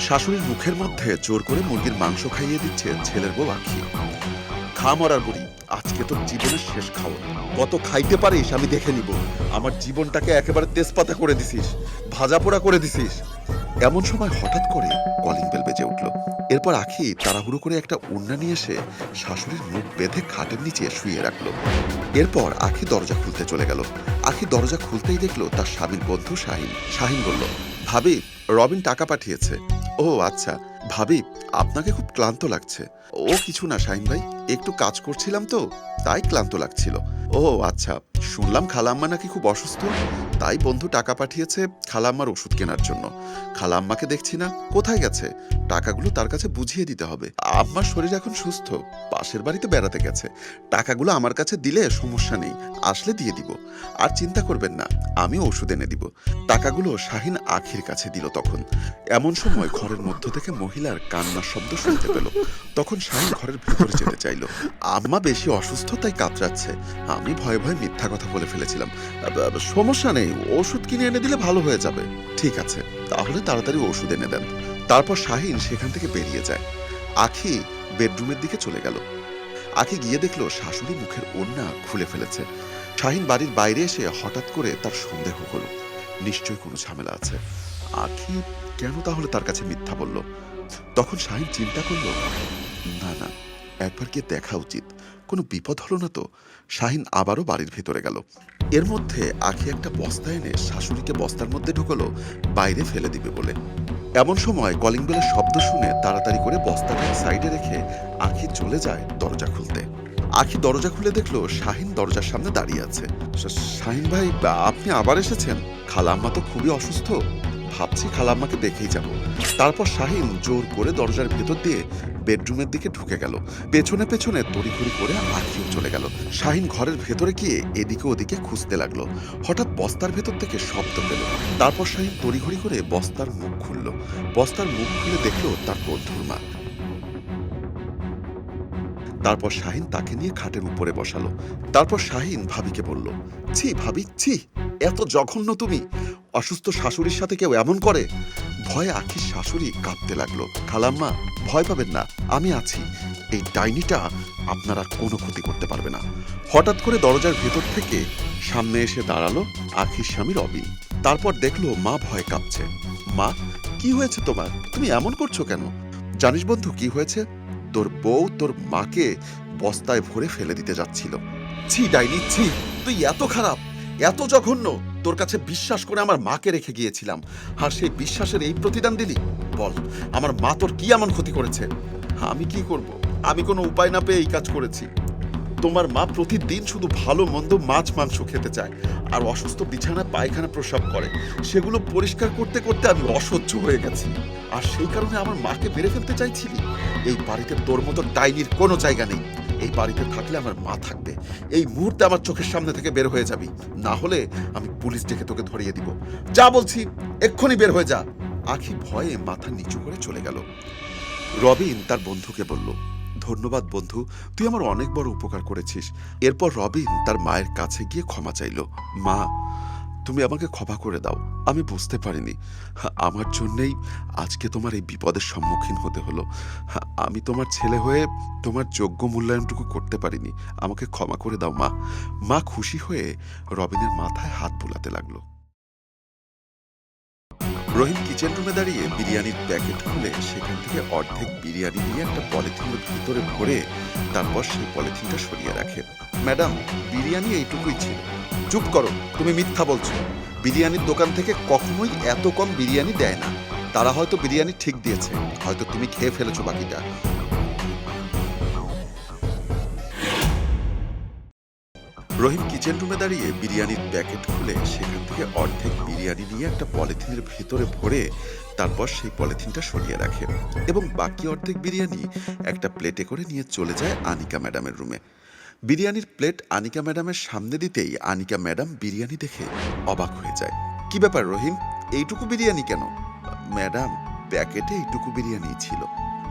শাশুড়ির মুখের মধ্যে জোর করে মুরগির মাংস খাইয়ে দিচ্ছে ছেলের বউ আখি। খা মরার বুড়ি, আজকে তোর জীবনের শেষ খাওয়া কত খাইতে পারিস আমি দেখে নিব। আমার জীবনটাকে একেবারে তেজপাতা করে দিছিস, ভাজা পোড়া করে দিছিস। এমন সময় হঠাৎ করে কলিং বেল বেজে উঠল। এরপর আখি তাড়াহুড়ো করে একটা উন্না নিয়ে এসে শাশুড়ির মুখ বেঁধে খাটের নিচে শুয়ে রাখল। এরপর আখি দরজা খুলতে চলে গেল। আখি দরজা খুলতেই দেখল তার স্বামীর বন্ধু শাহিন। শাহিন বলল, ভাবি, রবিন টাকা পাঠিয়েছে। ও আচ্ছা। ভাবি, আপনাকে খুব ক্লান্ত লাগছে। ও কিছু না, শাহিন ভাই। একটু কাজ করছিলাম তো, তাই ক্লান্ত লাগছিল। ও আচ্ছা। শুনলাম খালাম্মা নাকি খুব অসুস্থ। তাই বন্ধু টাকা পাঠিয়েছে খালাম্মার ওষুধ কেনার জন্য। খালাম্মাকে দেখছি না, কোথায় গেছে? টাকাগুলো তার কাছে বুঝিয়ে দিতে হবে। আম্মার শরীর এখন সুস্থ, পাশের বাড়িতে বেড়াতে গেছে। টাকাগুলো আমার কাছে দিলে সমস্যা নেই, আসলে দিয়ে দিব। আর চিন্তা করবেন না, আমি ওষুধ এনে দিব। টাকাগুলো শাহিন আখির কাছে দিল তখন। এমন সময় ঘরের মধ্য থেকে মহিলার কান্নার শব্দ শুনতে পেল। তখন শাহিন ঘরের ভেতরে যেতে চাইলো। আম্মা বেশি অসুস্থ, তাই কাতরাচ্ছে। আমি ভয়ে ভয়ে মিথ্যা কথা বলে ফেলেছিলাম। সমস্যা নেই, ওষুধ কিনে এনে দিলে ভালো হয়ে যাবে। ঠিক আছে, তাহলে তাড়াতাড়ি ওষুধ এনে দেন। তারপর শাহিন সেখান থেকে বেরিয়ে যায়। আখি বেডরুমের দিকে চলে গেল। আখি গিয়ে দেখল শাশুড়ি মুখের ওড়না খুলে ফেলেছে। শাহিন বাড়ির বাইরে এসে হঠাৎ করে তার সন্দেহ হলো। নিশ্চয়ই কোনো ঝামেলা আছে। আখি কেন তাহলে তার কাছে মিথ্যা বলল? তখন শাহিন চিন্তা করল, না না, একবার গিয়ে দেখা উচিত। কোনো বিপদ হলো না তো? শাহিন আবারও বাড়ির ভেতরে গেল। এর মধ্যে আখি একটা বস্তা এনে শাশুড়িকে বস্তার মধ্যে ঢুকলো, বাইরে ফেলে দিবে বলে। এমন সময় কলিং বেলের শব্দ শুনে তাড়াতাড়ি করে বস্তাটা সাইডে রেখে আখি চলে যায় দরজা খুলতে। আখি দরজা খুলে দেখল শাহিন দরজার সামনে দাঁড়িয়ে আছে। শাহিন ভাই, আপনি আবার এসেছেন? খালাম্মা তো খুবই অসুস্থ। ভাবছি খালাম্মাকে দেখেই যাব। তারপর শাহিন জোর করে দরজার ভেতর দিয়ে বেডরুমের দিকে ঢুকে গেল। পেছনে পেছনে তড়িঘড়ি করে আখিও চলে গেল। শাহিন ঘরের ভেতরে গিয়ে এদিকে ওদিকে খুঁজতে লাগল। হঠাৎ বস্তার ভেতর থেকে শব্দ পেল। তারপর শাহিন তড়িঘড়ি করে বস্তার মুখ খুলল। বস্তার মুখ খুলে দেখল তার বন্ধুর মা। তারপর শাহিন তাকে নিয়ে খাটের উপরে বসালো। তারপর শাহিন ভাবিকে বলল, ছি ভাবি, ছি, এত জঘন্য তুমি। অসুস্থ শাশুড়ির সাথে কেউ এমন করে? ভয়ে আখির শাশুড়ি কাঁদতে লাগল। খালাম্মা, ভয় পাবেন না, আমি আছি। এই ডাইনিটা আপনার কোনো ক্ষতি করতে পারবে না। হঠাৎ করে দরজার ভেতর থেকে সামনে এসে দাঁড়াল আখির স্বামী রবিন। তারপর দেখল মা ভয় কাঁপছে। মা, কি হয়েছে তোমার? তুমি এমন করছ কেন? জানিস বন্ধু, কি হয়েছে? তোর বউ তোর মাকে বস্তায় ভরে ফেলে দিতে যাচ্ছিল। ছি, ডাইনি, ছি, তুই এত খারাপ, এত জঘন্য, তোর কাছে বিশ্বাস করে আমার মাকে রেখে গিয়েছিলাম। আর সেই বিশ্বাসের এই প্রতিদান দিলি, বল, আমার মা তোর কি এমন ক্ষতি করেছে? আমি কি করব? আমি কোনো উপায় না পেয়ে এই কাজ করেছি। তোমার মা প্রতিদিন শুধু ভালো, মন্দ মাছ, মাংস খেতে চায়। আর অসুস্থ বিছানা, পায়খানা প্রসব করে। সেগুলো পরিষ্কার করতে করতে আমি অসহ্য হয়ে গেছি। আর সেই কারণে আমার মাকে মেরে ফেলতে চাইছিলি। এই বাড়িতে তোর মতো ডাইনির কোনো জায়গা নেই। এই বাড়িতে থাকলে আমার মা থাকবে। এই মুহূর্তে আমার চোখের সামনে থেকে বের হয়ে যাবি। না হলে আমি পুলিশ ডেকে তোকে ধরিয়ে দিব। যা বলছি, এক্ষুনি বের হয়ে যা। আখি ভয়ে মাথা নিচু করে চলে গেল। রবিন তার বন্ধুকে বলল ধন্যবাদ, বন্ধু। তুই আমার অনেক বড় উপকার করেছিস। এরপর রবিন তার মায়ের কাছে গিয়ে ক্ষমা চাইল। মা, তুমি আমাকে ক্ষমা করে দাও। আমি বুঝতে পারিনি। আমার জন্যেই আজকে তোমার এই বিপদের সম্মুখীন হতে হলো। আমি তোমার ছেলে হয়ে তোমার যোগ্য মূল্যায়নটুকু করতে পারিনি। আমাকে ক্ষমা করে দাও, মা। মা খুশি হয়ে রবিনের মাথায় হাত বুলাতে লাগল। রহিম কিচেন রুমে দাঁড়িয়ে বিরিয়ানির প্যাকেট খুলে সেখান থেকে অর্ধেক বিরিয়ানি নিয়ে একটা পলিথিনের ভিতরে ভরে তারপর সেই পলিথিনটা সরিয়ে রাখে। ম্যাডাম, বিরিয়ানি এইটুকুই ছিল। চুপ করো, তুমি মিথ্যা বলছো। বিরিয়ানির দোকান থেকে কখনোই এত কম বিরিয়ানি দেয় না। তারা হয়তো বিরিয়ানি ঠিক দিয়েছে, হয়তো তুমি খেয়ে ফেলেছো বাকিটা। রহিম কিচেন রুমে দাঁড়িয়ে বিরিয়ানির প্যাকেট খুলে সেখান থেকে অর্ধেক বিরিয়ানি নিয়ে একটা পলিথিনের ভিতরে ভরে তারপর সেই পলিথিনটা সরিয়ে রাখে এবং বাকি অর্ধেক বিরিয়ানি একটা প্লেটে করে নিয়ে চলে যায় আনিকা ম্যাডামের রুমে। বিরিয়ানির প্লেট আনিকা ম্যাডামের সামনে দিতেই আনিকা ম্যাডাম বিরিয়ানি দেখে অবাক হয়ে যায়। কি ব্যাপার রহিম? এইটুকু বিরিয়ানি কেন? ম্যাডাম, প্যাকেটে এইটুকু বিরিয়ানি ছিল।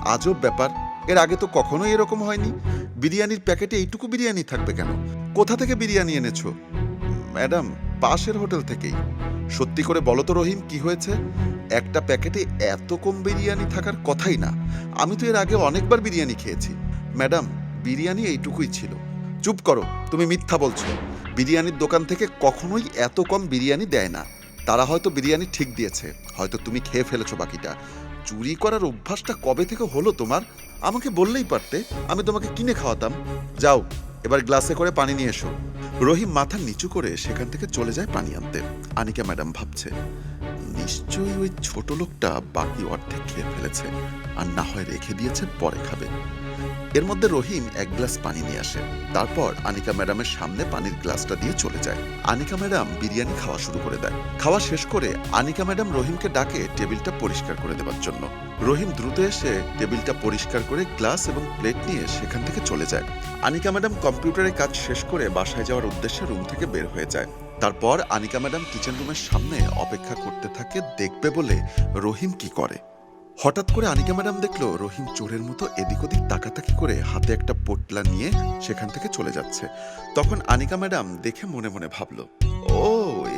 আজব ব্যাপার। এর আগে তো কখনোই এরকম হয়নি। বিরিয়ানির প্যাকেটে এইটুকু বিরিয়ানি থাকবে কেন? কোথা থেকে বিরিয়ানি এনেছো? ম্যাডাম, পাশের হোটেল থেকেই। সত্যি করে বলো তো রহিম, কি হয়েছে? একটা প্যাকেটে এত কম বিরিয়ানি থাকার কথাই না। আমি তো এর আগে অনেকবার বিরিয়ানি খেয়েছি। ম্যাডাম, বিরিয়ানি এইটুকুই ছিল। চুপ করো, তুমি মিথ্যা বলছো। বিরিয়ানির দোকান থেকে কখনোই এত কম বিরিয়ানি দেয় না। তারা হয়তো বিরিয়ানি ঠিক দিয়েছে। হয়তো তুমি খেয়ে ফেলেছো বাকিটা। চুরি করার অভ্যাসটা কবে থেকে হলো তোমার? আমাকে বললেই পারতে। আমি তোমাকে কিনে খাওয়াতাম। যাও। এবার গ্লাসে করে পানি নিয়ে এসো। রহিম মাথা নিচু করে সেখান থেকে চলে যায় পানি আনতে। আনিকা ম্যাডাম ভাবছে, নিশ্চয়ই ওই ছোট লোকটা বাকি অর্ধেক খেয়ে ফেলেছে, আর না হয় রেখে দিয়েছে পরে খাবে। এর মধ্যে রহিম এক গ্লাস পানি নিয়ে আসে। তারপর আনিকা ম্যাডামের সামনে পানির গ্লাসটা দিয়ে চলে যায়। আনিকা ম্যাডাম বিরিয়ানি খাওয়া শুরু করে দেয়। খাওয়া শেষ করে আনিকা ম্যাডাম রহিমকে ডাকে টেবিলটা পরিষ্কার করে দেওয়ার জন্য। রহিম দ্রুত এসে টেবিলটা পরিষ্কার করে গ্লাস এবং প্লেট নিয়ে সেখান থেকে চলে যায়। আনিকা ম্যাডাম কম্পিউটারে কাজ শেষ করে বাসায় যাওয়ার উদ্দেশ্যে রুম থেকে বের হয়ে যায়। তারপর আনিকা ম্যাডাম কিচেন রুমের সামনে অপেক্ষা করতে থাকে, দেখবে বলে রহিম কি করে। হঠাৎ করে আনিকা ম্যাডাম দেখল রহিম চোরের মতো এদিক ওদিক তাকাতাকি করে হাতে একটা পোটলা নিয়ে সেখান থেকে চলে যাচ্ছে। তখন আনিকা ম্যাডাম দেখে মনে মনে ভাবলো, ও,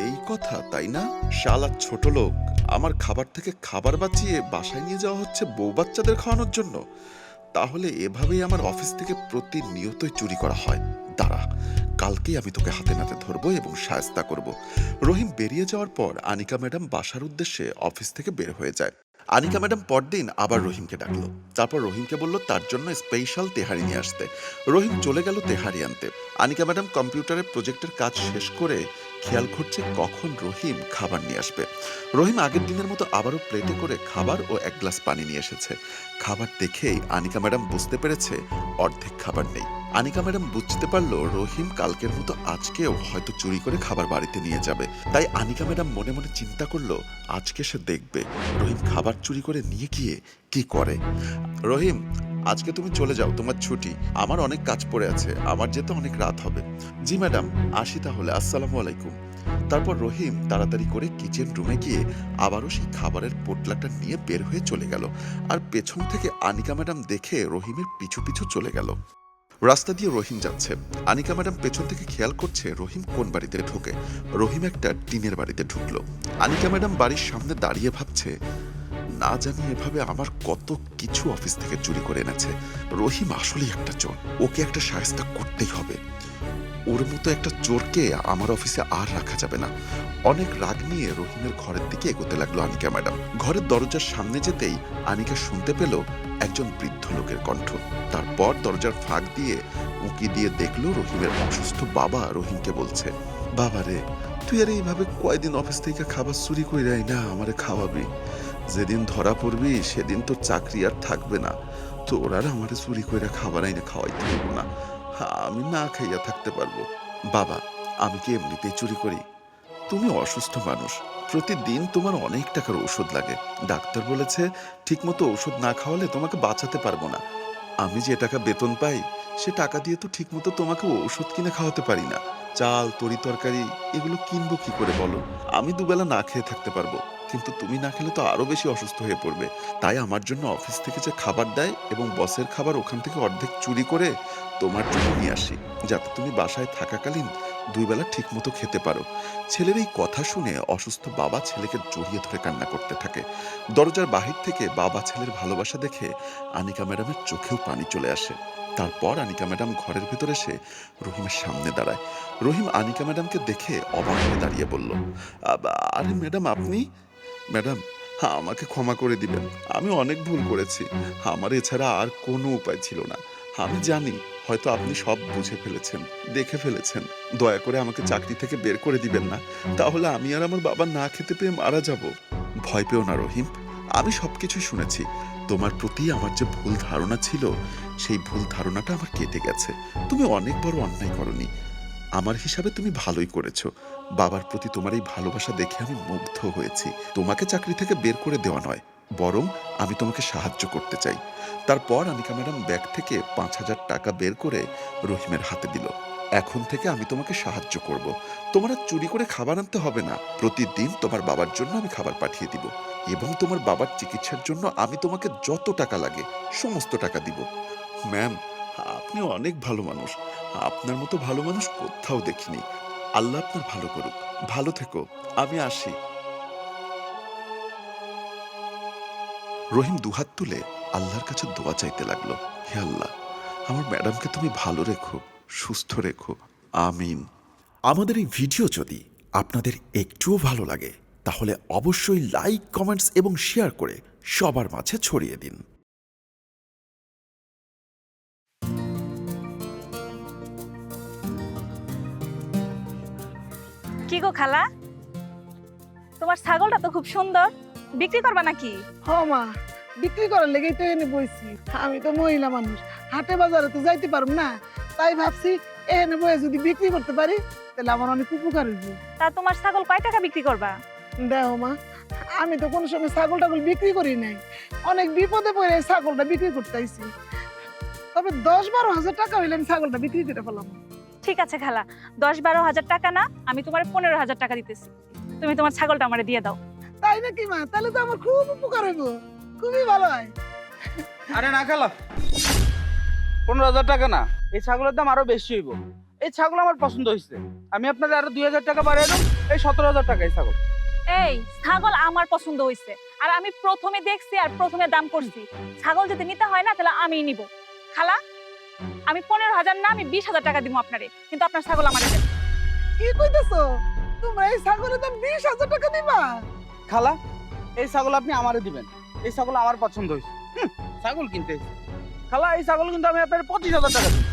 এই কথা, তাই না? শালা ছোট লোক, আমার খাবার থেকে খাবার বাঁচিয়ে বাসায় নিয়ে যাওয়া হচ্ছে বউ বাচ্চাদের খাওয়ানোর জন্য। তাহলে এভাবেই আমার অফিস থেকে প্রতিনিয়তই চুরি করা হয়। দাঁড়া, কালকেই আমি তোকে হাতে নাতে ধরবো এবং সায়স্তা করব। রহিম বেরিয়ে যাওয়ার পর আনিকা ম্যাডাম বাসার উদ্দেশ্যে অফিস থেকে বের হয়ে যায়। আনিকা ম্যাডাম পরদিন আবার রহিমকে ডাকলো। তারপর রহিমকে বলল, তার জন্য স্পেশাল তেহারি নিয়ে আসতে। রহিম চলে গেল তেহারি আনতে। আনিকা ম্যাডাম কম্পিউটারে প্রজেক্টের কাজ শেষ করে খেয়াল করছে কখন রহিম খাবার নিয়ে আসবে। রহিম আগের দিনের মতো আবারও প্লেটে করে খাবার ও এক গ্লাস পানি নিয়ে এসেছে। খাবার দেখেই আনিকা ম্যাডাম বুঝতে পেরেছে অর্ধেক খাবার নেই। আনিকা ম্যাডাম বুঝতে পারল রহিম কালকের মতো আজকেও হয়তো চুরি করে খাবার বাড়িতে নিয়ে যাবে। তাই আনিকা ম্যাডাম মনে মনে চিন্তা করল, আজকে সে দেখবে। রহিম খাবার চুরি করে নিয়ে গিয়ে কি করে? রহিম, আজকে তুমি চলে যাও, তোমার ছুটি। আমার অনেক কাজ পড়ে আছে, আমার যেতে অনেক রাত হবে। জি, ম্যাডাম, আসি তাহলে, আসসালামু আলাইকুম। তারপর রহিম তাড়াতাড়ি করে কিচেন রুমে গিয়ে আবারও সেই খাবারের পোটলাটা নিয়ে বের হয়ে চলে গেল। আর পেছন থেকে আনিকা ম্যাডাম দেখে রহিমের পিছু পিছু চলে গেল। রাস্তা দিয়ে রহিম যাচ্ছে। আনিকা ম্যাডাম পেছন থেকে খেয়াল করছে রহিম কোন বাড়িতে ঢোকে। রহিম একটা টিনের বাড়িতে ঢুকলো। আনিকা ম্যাডাম বাড়ির সামনে দাঁড়িয়ে ভাবছে না জানি এভাবে আমার কত কিছু অফিস থেকে চুরি করে এনেছে। রহিম আসলেই একটা চোর। ওকে একটা সায়স্তা করতেই হবে। ওর মতো একটা চোরকে আমার অফিসে আর রাখা যাবে না। অনেক রাগ নিয়ে রহিমের ঘরের দিকে এগোতে লাগল আনিকা ম্যাডাম। ঘরের দরজার সামনে যেতেই আনিকা শুনতে পেল একজন বৃদ্ধ লোকের কণ্ঠ। তারপর দরজার ফাঁক দিয়ে উঁকি দিয়ে দেখল রহিমের অসুস্থ বাবা রহিমকে বলছে, বাবা রে, তুই আর এইভাবে কয়দিন অফিস থেকে খাবার চুরি করে না আমারে খাওয়াবি? যেদিন ধরা পড়বি, সেদিন তোর চাকরি আর থাকবে না। তোর আর আমারে চুরি করে খাবার আইনে খাওয়াইতে পারব না। আমি না খাইয়া থাকতে পারব। বাবা, আমি কি এমনিতেই চুরি করি? তুমি অসুস্থ মানুষ। প্রতিদিন তোমার অনেক টাকার ওষুধ লাগে। ডাক্তার বলেছে, ঠিকমতো ওষুধ না খাওয়ালে তোমাকে বাঁচাতে পারব না। আমি যে টাকা বেতন পাই সে টাকা দিয়ে তো ঠিকমতো তোমাকে ওষুধ কিনে খাওয়াতে পারি না। চাল, তরি তরকারি, এগুলো কিনবো কি করে বলো? আমি দুবেলা না খেয়ে থাকতে পারব। কিন্তু তুমি না খেলে তো আরও বেশি অসুস্থ হয়ে পড়বে। তাই আমার জন্য অফিস থেকে যে খাবার দেয় এবং বসের খাবার ওখান থেকে অর্ধেক চুরি করে তোমার জন্য নিয়ে আসি। যাতে তুমি বাসায় থাকাকালীন দুই বেলা ঠিক মতো খেতে পারো। ছেলের এই কথা শুনে অসুস্থ বাবা ছেলেকে জড়িয়ে ধরে কান্না করতে থাকে। দরজার বাহির থেকে বাবা ছেলের ভালোবাসা দেখে আনিকা ম্যাডামের চোখেও পানি চলে আসে। তারপর আনিকা ম্যাডাম ঘরের ভিতরে এসে রহিমের সামনে দাঁড়ায়। রহিম আনিকা ম্যাডামকে দেখে অবাক হয়ে দাঁড়িয়ে বলল "আবা, আরে ম্যাডাম আপনি? ম্যাডাম হ্যাঁ আমাকে ক্ষমা করে দিবেন। আমি অনেক ভুল করেছি। আমার এছাড়া আর কোনো উপায় ছিল না। আমি জানি হয়তো আপনি সব বুঝে ফেলেছেন, দেখে ফেলেছেন। দয়া করে আমাকে চাকরি থেকে বের করে দিবেন না। তাহলে আমি আর আমার বাবা না খেতে পেয়ে মারা যাব। ভয় পেও না, রহিম। আমি সবকিছু শুনেছি। তোমার প্রতি আমার যে ভুল ধারণা ছিল, সেই ভুল ধারণাটা আমার কেটে গেছে। তুমি অনেক বড় অন্যায় করনি। আমার হিসাবে তুমি ভালোই করেছ। বাবার প্রতি তোমার এই ভালোবাসা দেখে আমি মুগ্ধ হয়েছি। তোমাকে চাকরি থেকে বের করে দেওয়া নয়, বরং আমি তোমাকে সাহায্য করতে চাই। তারপর আনিকা ম্যাডাম ব্যাগ থেকে পাঁচ হাজার টাকা বের করে রহিমের হাতে দিল। এখন থেকে আমি তোমাকে সাহায্য করব। তোমার চুরি করে খাবার আনতে হবে না। প্রতিদিন তোমার বাবার জন্য আমি খাবার পাঠিয়ে দিব এবং তোমার বাবার চিকিৎসার জন্য আমি তোমাকে যত টাকা লাগে, সমস্ত টাকা দিব। ম্যাম, আপনি অনেক ভালো মানুষ। আপনার মতো ভালো মানুষ কোথাও দেখিনি। আল্লাহ আপনার ভালো করুক। ভালো থেকো। আমি আসি। রহিম দুহাত তুলে আল্লাহর কাছে দোয়া চাইতে লাগল হে আল্লাহ আমার ম্যাডামকে তুমি ভালো রেখো সুস্থ রেখো আমিন। আমাদের এই ভিডিও যদি আপনাদের একটুও ভালো লাগে তাহলে অবশ্যই লাইক কমেন্টস এবং শেয়ার করে সবার মাঝে ছড়িয়ে দিন। কি গো খালা? তোমার ছাগলটা তো খুব সুন্দর। বিক্রি করবা নাকি? হ মা। বিক্রি করার লেগেই তো এনে বইছি। আমি তো মহিলা মানুষ হাটে বাজারে তো যাইতে পারব না। তাই ভাবছি এনে বয়ে যদি বিক্রি করতে পারি তাহলে আমার অনেক উপকার হইব। তা তোমার ছাগল কয় টাকা বিক্রি করবা? দেখো মা আমি তো কোনো সময় ছাগল টাগল বিক্রি করি নাই। অনেক বিপদে পড়ে ছাগলটা বিক্রি করতে আইছি। তবে দশ বারো হাজার টাকা হইলে আমি ছাগলটা বিক্রি করে ফেলাম। ঠিক আছে খালা দশ বারো হাজার টাকা না আমি তোমার পনেরো হাজার টাকা দিতেছি। তুমি তোমার ছাগলটা আমারে দিয়ে দাও। তাই নাকি মা? তাহলে তো আমার খুব উপকার হইব। খুবই ভালো হয়। আরে না খেলা। পনেরো হাজার টাকা না। এই ছাগলের দাম আরও বেশি হইব। এই ছাগল আমার পছন্দ হয়েছে আমি আপনাদের আরও দুই হাজার টাকা বাড়িয়ে দেব। এই সতেরো হাজার টাকা এই ছাগল। এই ছাগল আমার পছন্দ হয়েছে আর আমি প্রথমে দেখছি আর প্রথমে দাম করছি। ছাগল যদি নিতে হয় না তাহলে আমি নিব। খালা আমি পনেরো হাজার না আমি বিশ হাজার টাকা দিব আপনারে। কিন্তু আপনার ছাগল আমার কি কইতেছো? তোমরা এই ছাগলের দাম বিশ হাজার টাকা দিবা? খালা এই ছাগল আপনি আমারে দিবেন। এই ছাগল আমার পছন্দ হয়েছে। হুম, ছাগল কিনতে খালা এই ছাগল কিন্তু আমি আপনার পঁচিশ হাজার টাকা দিই।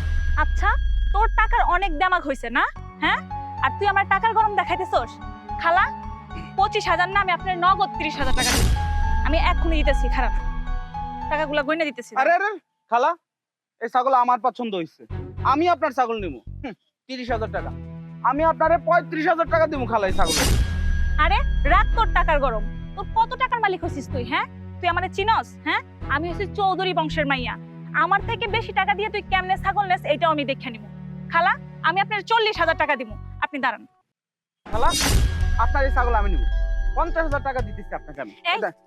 আচ্ছা তোর টাকার অনেক দামাক হয়েছে না? হ্যাঁ? আর তুই আমার টাকার গরম দেখাইতেছস? খালা পঁচিশ হাজার না আমি আপনার নগদ তিরিশ হাজার টাকা দিব আমি এক্ষুনি দিতেছি খারাপ। টাকাগুলো গয়না দিতেছি। আরে আরে খালা এই ছাগল আমার পছন্দ হয়েছে। আমি আপনার ছাগল নিবো। তিরিশ হাজার টাকা। আমি আপনারে পঁয়ত্রিশ হাজার টাকা দিব খালা এই ছাগল আরে রাত তোর টাকার গরম। তোর কত টাকার মালিক হচ্ছিস তুই হ্যাঁ? তুই আমারে চিনস? হ্যাঁ? আমি হচ্ছি চৌধুরী বংশের মাইয়া। আমার থেকে বেশি টাকা দিয়ে তুই কেমনে ছাগল নেস এটাও আমি দেখে নিব। খালা আমি আপনার চল্লিশ হাজার টাকা দিব। আপনি দাঁড়ান। খালা আপনার এই ছাগল আমি নিবো। পঞ্চাশ হাজার টাকা দিতেছি আপনাকে আমি।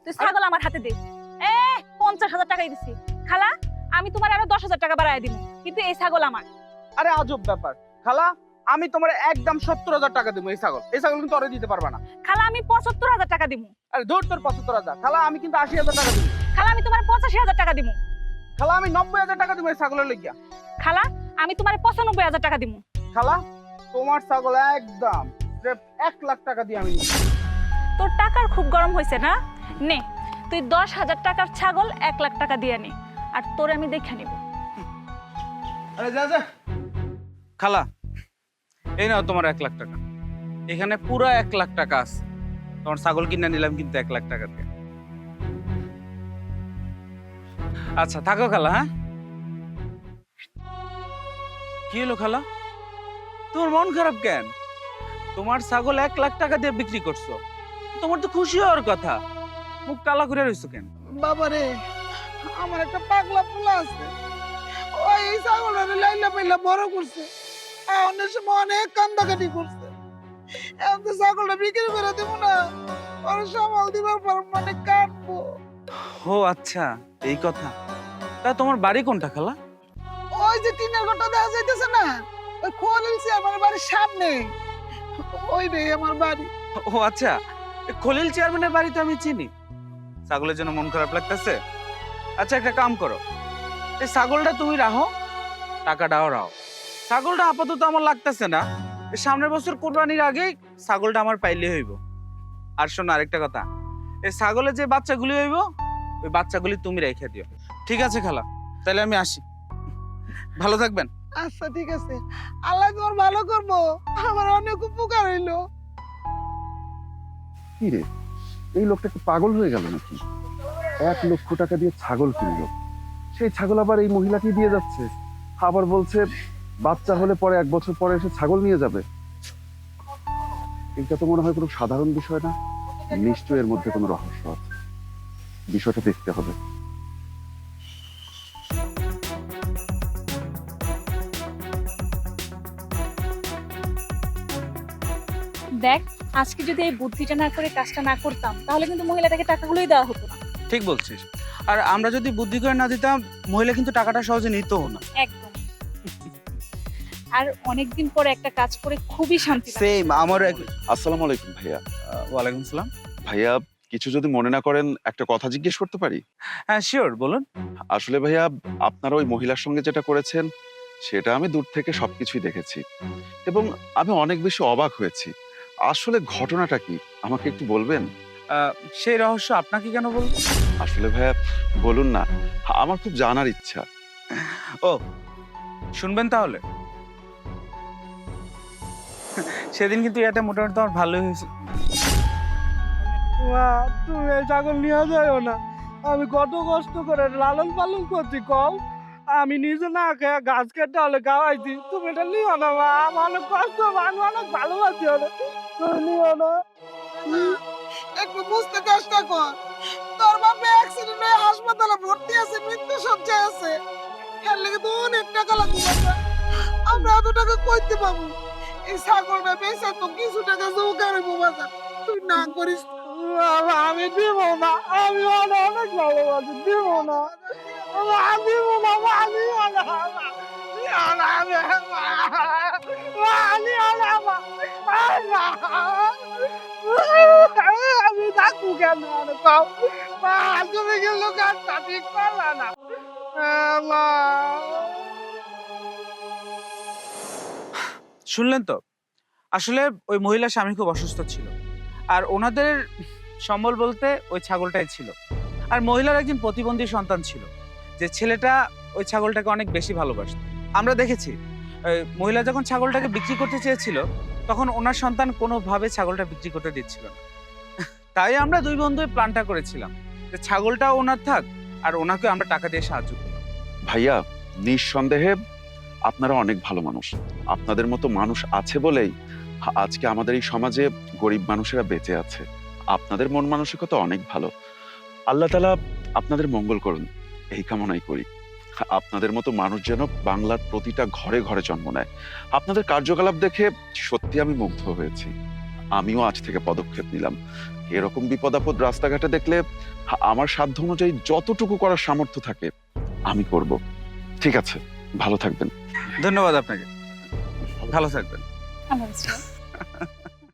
তুই ছাগল আমার হাতে দে। এ পঞ্চাশ হাজার টাকাই দিছি। খালা আমি তোমার আরও দশ হাজার টাকা বাড়ায় দিব। কিন্তু এই ছাগল আমার। আরে আজব ব্যাপার। খালা আমি তোমার একদম সত্তর হাজার টাকা দেবো এই ছাগল। এই ছাগল কিন্তু অরে দিতে পারবা না। খালা আমি পঁচাত্তর হাজার টাকা দিব। আরে ধর তোর পঁচাত্তর হাজার। খালা আমি কিন্তু আশি হাজার টাকা দেবো। খালা আমি তোমার পঁচাশি হাজার টাকা দিব। খালা আমি নব্বই হাজার টাকা দেবো এই ছাগলের লেগিয়া। খালা আমি তোমার পঁচানব্বই হাজার টাকা দিব। খালা তোমার ছাগল একদম এক লাখ টাকা দিয়ে আমি তোর টাকার খুব গরম হয়েছে না? নে তুই দশ হাজার টাকার ছাগল এক লাখ টাকা দিয়ে নে আর তোর আমি দেখে নিব। আরে যা যা। খালা এই নাও তোমার এক লাখ টাকা। এখানে পুরা এক লাখ টাকা আছে। তোমার ছাগল কিনে নিলাম কিন্তু এক লাখ টাকা দিয়ে। আচ্ছা থাকো খালা হ্যাঁ? কি হলো খালা? তোমার মন খারাপ কেন? তোমার ছাগল এক লাখ টাকা দিয়ে বিক্রি করছ। তোমার তো খুশি হওয়ার কথা। মুখ কালা করে রইছো কেন? বাবারে, আমার একটা পাগলা পোলা আছে। ওই ছাগল লাইলা পাইলা বড় করছে। অনেক সময় অনেক কান্দাকাটি করছে। এখন তো ছাগলটা বিক্রি করে দেবো না। ওর সামাল দিবার পর মানে কাটবো। ও আচ্ছা এই কথা। তা তোমার বাড়ি কোনটা খালা? ওই যে টিনের ঘরটা দেখা যাইতেছে না ওই খোলিল আমার বাড়ির সামনে। ওই রে আমার বাড়ি। ও আচ্ছা খলিল চেয়ারম্যানের বাড়ি তো আমি চিনি। ছাগলের জন্য মন খারাপ লাগতেছে। আচ্ছা একটা কাম করো। এই ছাগলটা তুমি রাখো টাকাটাও রাখো ছাগলটা আপাতত আমার লাগতেছে না। সামনের বছর কোরবানির আগে ছাগলটা আমার পাইলে হইব। আর শোনো আরেকটা কথা এই ছাগলের যে বাচ্চাগুলি হইব ওই বাচ্চাগুলি তুমি রেখে দিও। ঠিক আছে খালা তাহলে আমি আসি। ভালো থাকবেন। আচ্ছা ঠিক আছে। আল্লাহ তোমার ভালো করব। আমার অনেক উপকার হইল। কি রে? এই লোকটা কি পাগল হয়ে গেল নাকি? এক লক্ষ টাকা দিয়ে ছাগল কিনলো। সেই ছাগল আবার এই মহিলাকে দিয়ে যাচ্ছে। আবার বলছে বাচ্চা হলে পরে এক বছর পরে এসে ছাগল নিয়ে যাবে। এটা তো মনে হয় কোনো সাধারণ বিষয় না। নিশ্চয়ই এর মধ্যে কোনো রহস্য আছে। বিষয়টা দেখতে হবে। দেখ আজকে যদি এই বুদ্ধিটা না করে কাজটা না করতাম তাহলে কিন্তু মহিলাটাকে টাকাগুলোই দেওয়া হতো না। ঠিক বলছিস। আর আমরা যদি বুদ্ধি করে না দিতাম মহিলা কিন্তু টাকাটা সহজে নিতও না। একদম। আর অনেকদিন পরে একটা কাজ করে খুবই শান্তি সেম আমারও এক আসসালামু আলাইকুম ভাইয়া। ওয়ালাইকুম আসসালাম ভাইয়া কিছু যদি মনে না করেন একটা কথা জিজ্ঞেস করতে পারি? হ্যাঁ শিওর বলুন। আসলে ভাইয়া আপনারা ওই মহিলার সঙ্গে যেটা করেছেন সেটা আমি দূর থেকে সবকিছুই দেখেছি। এবং আমি অনেক বেশি অবাক হয়েছি। আসলে ঘটনাটা কি? আমাকে একটু বলবেন? আহ, সেই রহস্য আপনাকে কেন বলব? আসলে ভাইয়া বলুন না। আমার খুব জানার ইচ্ছা। ও শুনবেন তাহলে। সেদিন কিন্তু এটা মোটামুটি তোমার ভালোই হয়েছে মা তুমি এই ছাগল নিয়ে যাও না। আমি কত কষ্ট করে লালন পালন করছি কম আমি নিজে না খেয়ে গাছ কেটে হলে খাওয়াইছি। তুমি এটা নিও না মা। আমার অনেক কষ্ট মা, আমি অনেক ভালোবাসি ওরে। তুমি নিও না। একটু বুঝতে চেষ্টা কর। তোর বাপে অ্যাক্সিডেন্ট হয়ে হাসপাতালে ভর্তি আছে মৃত্যু সজ্জায় আছে। এর লেগে তো অনেক টাকা লাগবে। আমরা এত টাকা কইতে পাবো? এই ছাগলটা বেচে তো কিছু টাকা জোগাড় বাজার। তুই না করিস আমি দিব না, আমি অনেক ভালোবাসি, দিব না। দিব না আমি না আমি থাকব কেন? কও তুমি গেলো কাজটা ঠিক করলা না। শুনলেন তো? আসলে ওই মহিলা স্বামী খুব অসুস্থ ছিল। আর ওনাদের সম্বল বলতে ওই ছাগলটাই ছিল। আর মহিলার একজন প্রতিবন্ধী সন্তান ছিল, যে ছেলেটা ওই ছাগলটাকে অনেক বেশি ভালোবাসত। আমরা দেখেছি ওই মহিলা যখন ছাগলটাকে বিক্রি করতে চেয়েছিল, তখন ওনার সন্তান কোনোভাবে ছাগলটা বিক্রি করতে দিচ্ছিল না। তাই আমরা দুই বন্ধু প্ল্যানটা করেছিলাম, যে ছাগলটাও ওনার থাক, আর ওনাকে আমরা টাকা দিয়ে সাহায্য করব ভাইয়া, নিঃসন্দেহে আপনারা অনেক ভালো মানুষ। আপনাদের মতো মানুষ আছে বলেই আজকে আমাদের এই সমাজে গরিব মানুষেরা বেঁচে আছে। আপনাদের মন মানসিকতা অনেক ভালো। আল্লাহ তালা আপনাদের মঙ্গল করুন, এই কামনাই করি। আপনাদের মতো মানুষ যেন বাংলার প্রতিটা ঘরে ঘরে জন্ম নেয়। আপনাদের কার্যকলাপ দেখে সত্যি আমি মুগ্ধ হয়েছি। আমিও আজ থেকে পদক্ষেপ নিলাম। এরকম বিপদ আপদ রাস্তাঘাটে দেখলে আমার সাধ্য অনুযায়ী যতটুকু করার সামর্থ্য থাকে, আমি করব। ঠিক আছে, ভালো থাকবেন। ধন্যবাদ আপনাকে। ভালো থাকবেন।